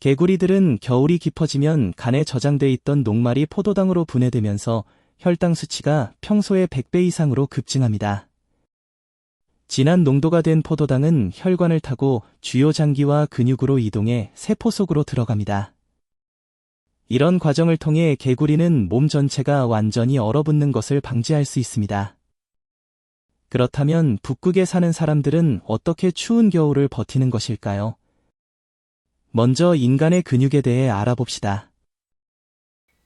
개구리들은 겨울이 깊어지면 간에 저장돼 있던 녹말이 포도당으로 분해되면서 혈당 수치가 평소의 100배 이상으로 급증합니다. 진한 농도가 된 포도당은 혈관을 타고 주요 장기와 근육으로 이동해 세포 속으로 들어갑니다. 이런 과정을 통해 개구리는 몸 전체가 완전히 얼어붙는 것을 방지할 수 있습니다. 그렇다면 북극에 사는 사람들은 어떻게 추운 겨울을 버티는 것일까요? 먼저 인간의 근육에 대해 알아봅시다.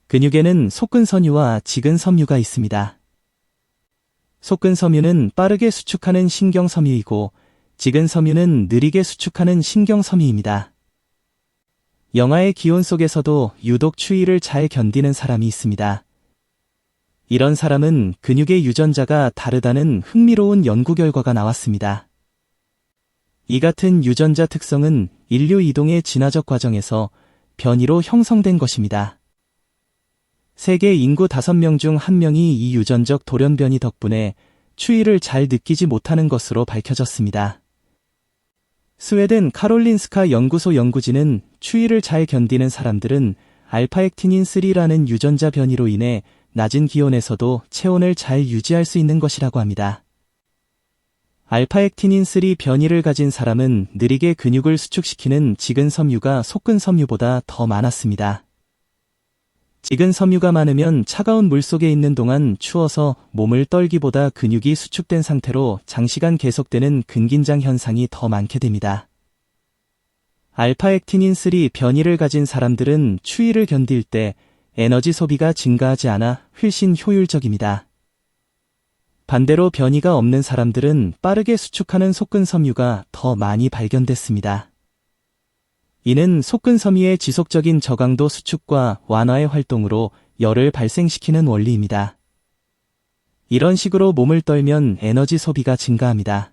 근육에는 속근섬유와 지근섬유가 있습니다. 속근섬유는 빠르게 수축하는 신경섬유이고 지근섬유는 느리게 수축하는 신경섬유입니다. 영하의 기온 속에서도 유독 추위를 잘 견디는 사람이 있습니다. 이런 사람은 근육의 유전자가 다르다는 흥미로운 연구 결과가 나왔습니다. 이 같은 유전자 특성은 인류 이동의 진화적 과정에서 변이로 형성된 것입니다. 세계 인구 5명 중 1명이 이 유전적 돌연변이 덕분에 추위를 잘 느끼지 못하는 것으로 밝혀졌습니다. 스웨덴 카롤린스카 연구소 연구진은 추위를 잘 견디는 사람들은 알파액티닌 3라는 유전자 변이로 인해 낮은 기온에서도 체온을 잘 유지할 수 있는 것이라고 합니다. 알파액티닌 3 변이를 가진 사람은 느리게 근육을 수축시키는 지근 섬유가 속근 섬유보다 더 많았습니다. 지근 섬유가 많으면 차가운 물 속에 있는 동안 추워서 몸을 떨기보다 근육이 수축된 상태로 장시간 계속되는 근긴장 현상이 더 많게 됩니다. 알파액티닌 3 변이를 가진 사람들은 추위를 견딜 때 에너지 소비가 증가하지 않아 훨씬 효율적입니다. 반대로 변이가 없는 사람들은 빠르게 수축하는 속근섬유가 더 많이 발견됐습니다. 이는 속근섬유의 지속적인 저강도 수축과 완화의 활동으로 열을 발생시키는 원리입니다. 이런 식으로 몸을 떨면 에너지 소비가 증가합니다.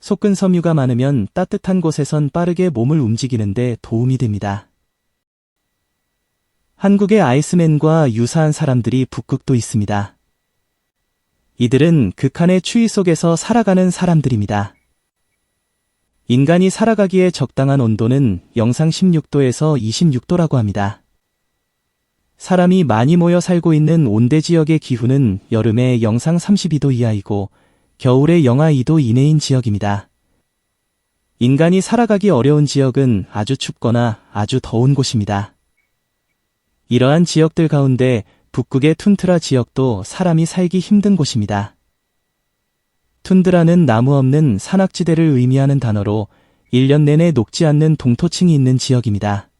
속근섬유가 많으면 따뜻한 곳에선 빠르게 몸을 움직이는데 도움이 됩니다. 한국의 아이스맨과 유사한 사람들이 북극도 있습니다. 이들은 극한의 추위 속에서 살아가는 사람들입니다. 인간이 살아가기에 적당한 온도는 영상 16도에서 26도라고 합니다. 사람이 많이 모여 살고 있는 온대 지역의 기후는 여름에 영상 32도 이하이고 겨울에 영하 2도 이내인 지역입니다. 인간이 살아가기 어려운 지역은 아주 춥거나 아주 더운 곳입니다. 이러한 지역들 가운데 북극의 툰트라 지역도 사람이 살기 힘든 곳입니다. 툰드라는 나무 없는 산악지대를 의미하는 단어로 1년 내내 녹지 않는 동토층이 있는 지역입니다.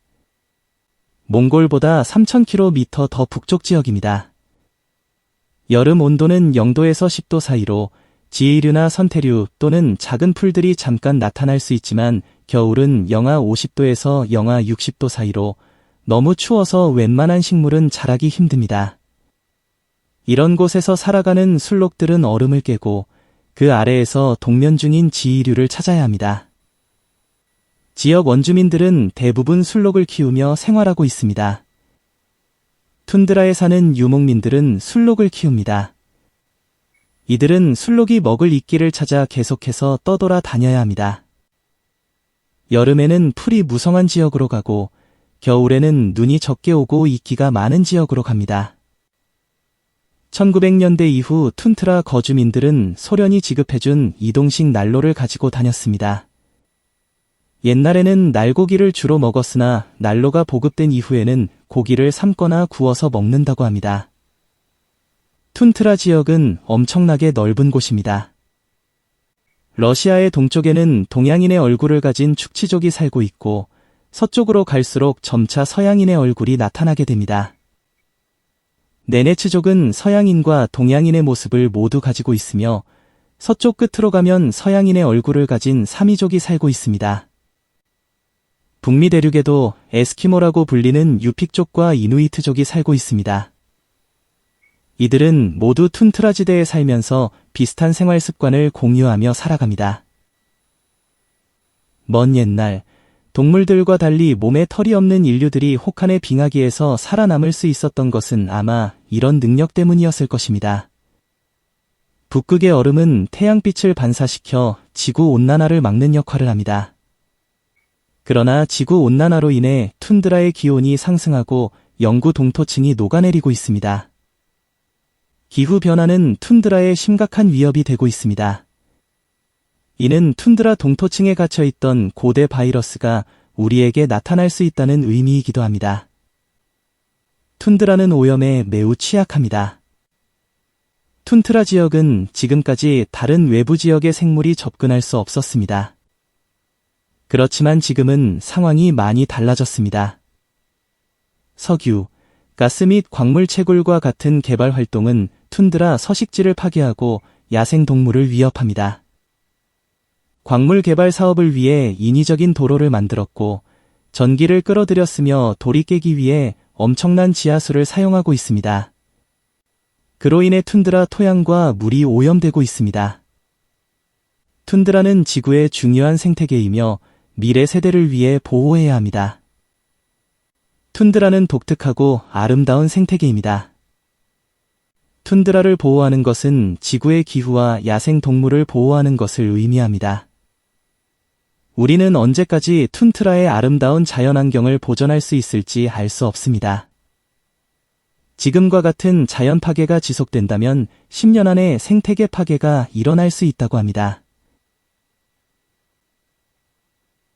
몽골보다 3,000km 더 북쪽 지역입니다. 여름 온도는 0도에서 10도 사이로 지이류나 선태류 또는 작은 풀들이 잠깐 나타날 수 있지만 겨울은 영하 50도에서 영하 60도 사이로 너무 추워서 웬만한 식물은 자라기 힘듭니다. 이런 곳에서 살아가는 술록들은 얼음을 깨고 그 아래에서 동면 중인 지이류를 찾아야 합니다. 지역 원주민들은 대부분 술록을 키우며 생활하고 있습니다. 툰드라에 사는 유목민들은 술록을 키웁니다. 이들은 술록이 먹을 이끼를 찾아 계속해서 떠돌아 다녀야 합니다. 여름에는 풀이 무성한 지역으로 가고 겨울에는 눈이 적게 오고 이끼가 많은 지역으로 갑니다. 1900년대 이후 툰트라 거주민들은 소련이 지급해준 이동식 난로를 가지고 다녔습니다. 옛날에는 날고기를 주로 먹었으나 난로가 보급된 이후에는 고기를 삶거나 구워서 먹는다고 합니다. 툰트라 지역은 엄청나게 넓은 곳입니다. 러시아의 동쪽에는 동양인의 얼굴을 가진 축치족이 살고 있고 서쪽으로 갈수록 점차 서양인의 얼굴이 나타나게 됩니다. 네네츠족은 서양인과 동양인의 모습을 모두 가지고 있으며 서쪽 끝으로 가면 서양인의 얼굴을 가진 사미족이 살고 있습니다. 북미 대륙에도 에스키모라고 불리는 유픽족과 이누이트족이 살고 있습니다. 이들은 모두 툰트라지대에 살면서 비슷한 생활 습관을 공유하며 살아갑니다. 먼 옛날 동물들과 달리 몸에 털이 없는 인류들이 혹한의 빙하기에서 살아남을 수 있었던 것은 아마 이런 능력 때문이었을 것입니다. 북극의 얼음은 태양빛을 반사시켜 지구 온난화를 막는 역할을 합니다. 그러나 지구 온난화로 인해 툰드라의 기온이 상승하고 영구 동토층이 녹아내리고 있습니다. 기후 변화는 툰드라에 심각한 위협이 되고 있습니다. 이는 툰드라 동토층에 갇혀 있던 고대 바이러스가 우리에게 나타날 수 있다는 의미이기도 합니다. 툰드라는 오염에 매우 취약합니다. 툰트라 지역은 지금까지 다른 외부 지역의 생물이 접근할 수 없었습니다. 그렇지만 지금은 상황이 많이 달라졌습니다. 석유, 가스 및 광물 채굴과 같은 개발 활동은 툰드라 서식지를 파괴하고 야생 동물을 위협합니다. 광물 개발 사업을 위해 인위적인 도로를 만들었고 전기를 끌어들였으며 돌이 깨기 위해 엄청난 지하수를 사용하고 있습니다. 그로 인해 툰드라 토양과 물이 오염되고 있습니다. 툰드라는 지구의 중요한 생태계이며 미래 세대를 위해 보호해야 합니다. 툰드라는 독특하고 아름다운 생태계입니다. 툰드라를 보호하는 것은 지구의 기후와 야생 동물을 보호하는 것을 의미합니다. 우리는 언제까지 툰트라의 아름다운 자연환경을 보존할 수 있을지 알 수 없습니다. 지금과 같은 자연 파괴가 지속된다면 10년 안에 생태계 파괴가 일어날 수 있다고 합니다.